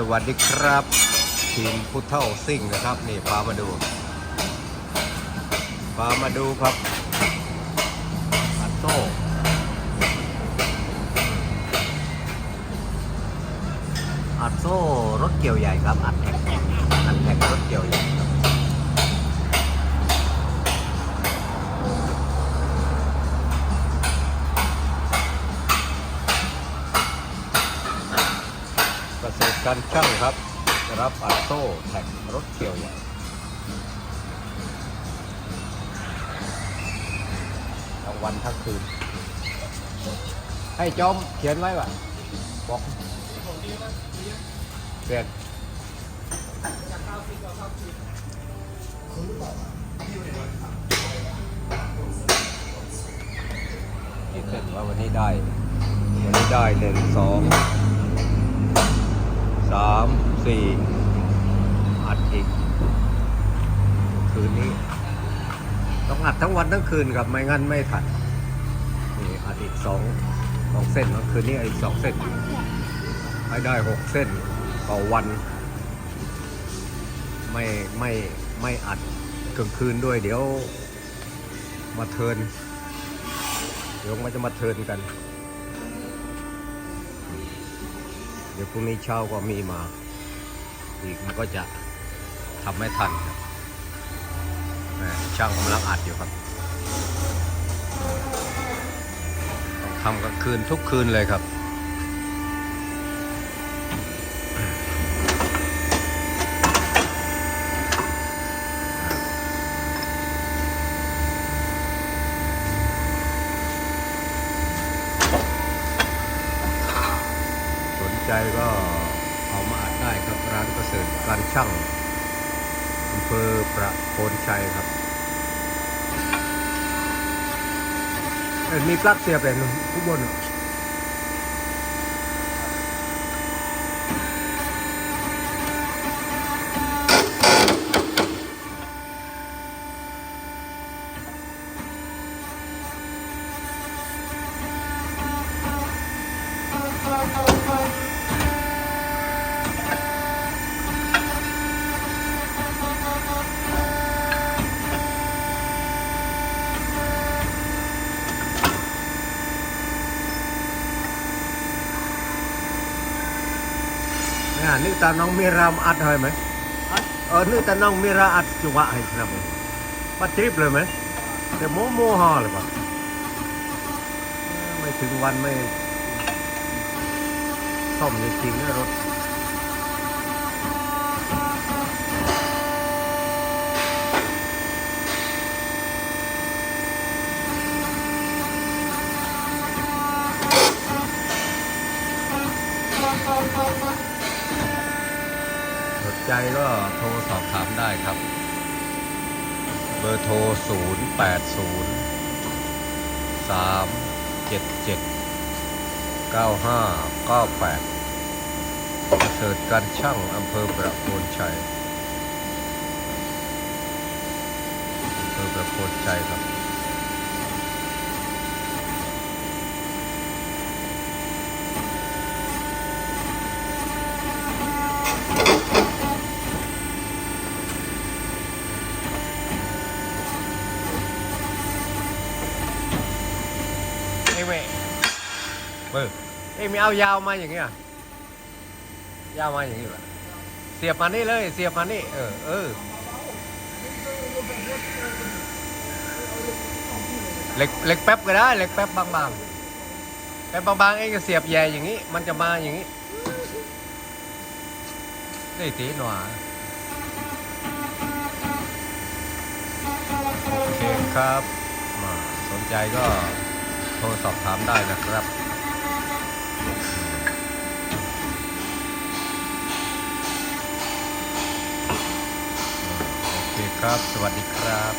สวัสดีครับ ทีมพุทเท่าซิ่งนะครับ นี่พามาดูพามาดูครับอัตโต้อัดโซ่รถเกี่ยวใหญ่ครับอัดแการช่างครับรับอัดโซ่แท็กรถเกี่ยวใหญ่ทั้งวันทั้งคืน ให้จอมเขียนไว้ว่ะบอกเสร็จคิดเส้นว่าวันนี้ได้ วันนี้ได้หนึ่งสอง สี่อัดอีกคืนนี้ ต้องอัดทั้งวันทั้งคืนครับไม่งั้นไม่ทันนี่อัดอีกสองสองเส้นเมื่อคืนนี้อีกสองเส้นให้ได้หกเส้นต่อวัน ไม่ไม่ไม่อัดกลางคืนด้วยเดี๋ยวมาเทิร์นเดี๋ยวมันจะมาเทิร์นกัน เดี๋ยวพรุ่งนี้เช้าก็มีมา อีกมันก็จะทำไม่ทันครับช่างกำลังอัดอยู่ครับทำกลางคืนทุกคืนเลยครับสนใจก็ ริฐการช่างอำเภอประโคนชัยครับมีปลั๊กเสียบเลยนู่นข้างบนน่ะเนี่ยนึกตาน้องมีรามอัดให้ไหมเออนึกตาน้องมีราอัดจุงหวะให้ครับผมปัดทริปเลยไหมแต่โมโมฮอเลยปะเออไม่ถึงวันไม่ซ่อมจริงๆนะรถสน ใจก็โทรสอบถามได้ครับ เบอร์โทร 0 8 0 3 7 7 9 5 9 8ประเสริฐการช่างอำเภอประโคนชัยอำเภอประโคนชัยครับ เอ้ยเว้ยเบอร์เอ้ยไม่เอายาวมาอย่างเงี้ยยาวมาอย่างงี้เหรอเสียบมานี่เลย เสียบมานี่เออเออเหล็กเหล็กแป๊บก็ได้เหล็กแป๊บบางๆแป๊บบางๆเองก็เสียบแย่อย่างนี้ มันจะมาอย่างนี้ได้ตีหน่อยโอเคครับ มาสนใจก็โทรสอบถามได้นะครับโอเคครับ สวัสดีครับ